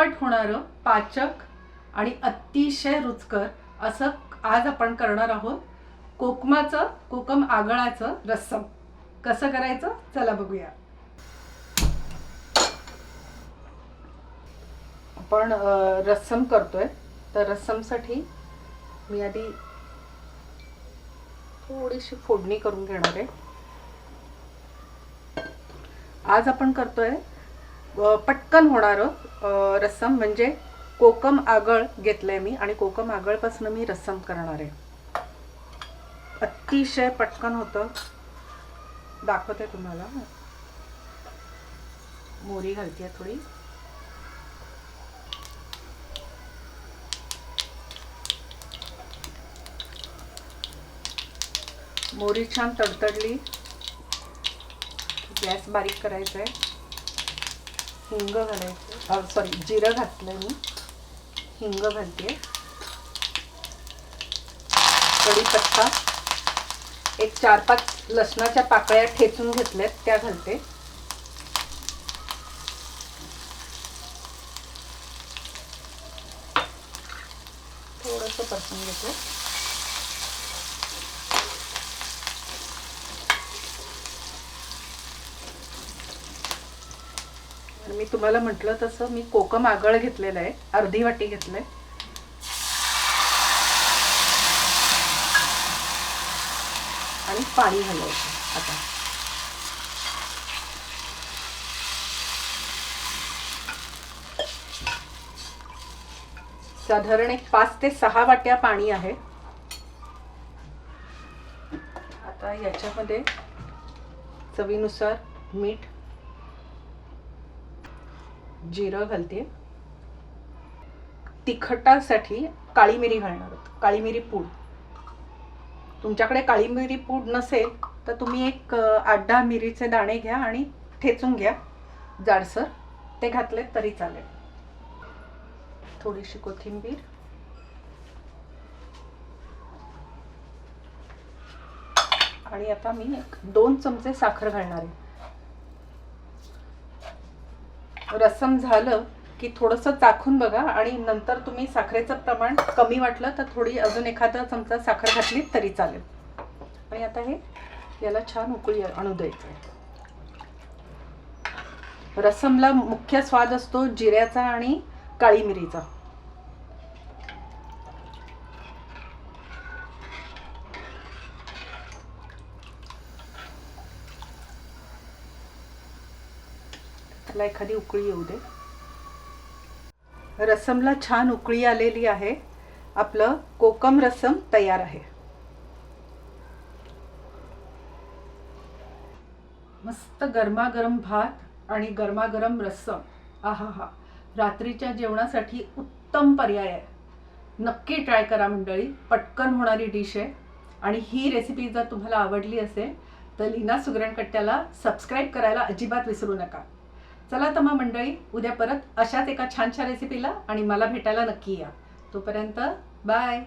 होणारं पाचक आणि अतिशय रुचकर असं आज आपण करणार आहोत. कोकमाचं कोकम आगळाचं रस्सम. कसं करायचं? चला बघूया. आपण रस्सम करतोय. तर रस्समसाठी मी आधी थोडीशी फोडणी करून घेणार आहे. आज आपण करतोय पटकन होणारं रस्सम म्हणजे कोकम आगळ घेतलं आहे मी आणि कोकम आगळपासून मी रस्सम करणार आहे. अतिशय पटकन होतं. दाखवते तुम्हाला. मोरी घालते थोडी. मोरी छान तडतडली. गॅस बारीक करायचा आहे हिंग घालायचं. सॉरी जिरं घातलं मी. हिंग घालते. कढीपत्ता. एक चार पाच लसणाच्या पाकळ्या ठेचून घेतल्यात त्या घालते. थोडंसं परतून घेते. आणि मी तुम्हाला म्हटलं तसं मी कोकम आगळ घेतलेलं आहे अर्धी वाटी घेतलंय. आणि पाणी घालायचं आता. साधारण एक पाच ते सहा वाट्या पाणी आहे. आता याच्यामध्ये चवीनुसार मीठ जिरं घालते. तिखटासाठी काळी मिरी घालणार आहोत. काळी मिरी पूड. तुमच्याकडे काळी मिरी पूड नसेल तर तुम्ही एक आठ दहा मिरीचे दाणे घ्या आणि ठेचून घ्या. जाडसर. ते घातले तरी चालेल. थोडीशी कोथिंबीर. आणि आता मी एक दोन चमचे साखर घालणार आहे. रसम झालं की थोडंसं चाखून बघा आणि नंतर तुम्ही साखरेचं प्रमाण कमी वाटलं तर थोडी अजून एखादा चमचा साखर घातली तरी चालेल. आणि आता हे याला छान उकळी आणू द्यायचं आहे रसमला मुख्य स्वाद असतो जिऱ्याचा आणि काळी मिरीचा. त्याला एखादी उकळी येऊ दे. रसमला छान उकळी आलेली आहे. आपलं कोकम रसम तयार आहे. मस्त गरमागरम भात आणि गरमागरम रस्सम आहा हा रात्रीच्या जेवणासाठी उत्तम पर्याय आहे. नक्की ट्राय करा मंडळी. पटकन होणारी डिश आहे. आणि ही रेसिपी जर तुम्हाला आवडली असेल तर लीना सुगरणकट्ट्याला सबस्क्राईब करायला अजिबात विसरू नका. चला तर मग मंडळी उद्या परत अशाच एका छानशा रेसिपीला आणि मला भेटायला नक्की या. तोपर्यंत बाय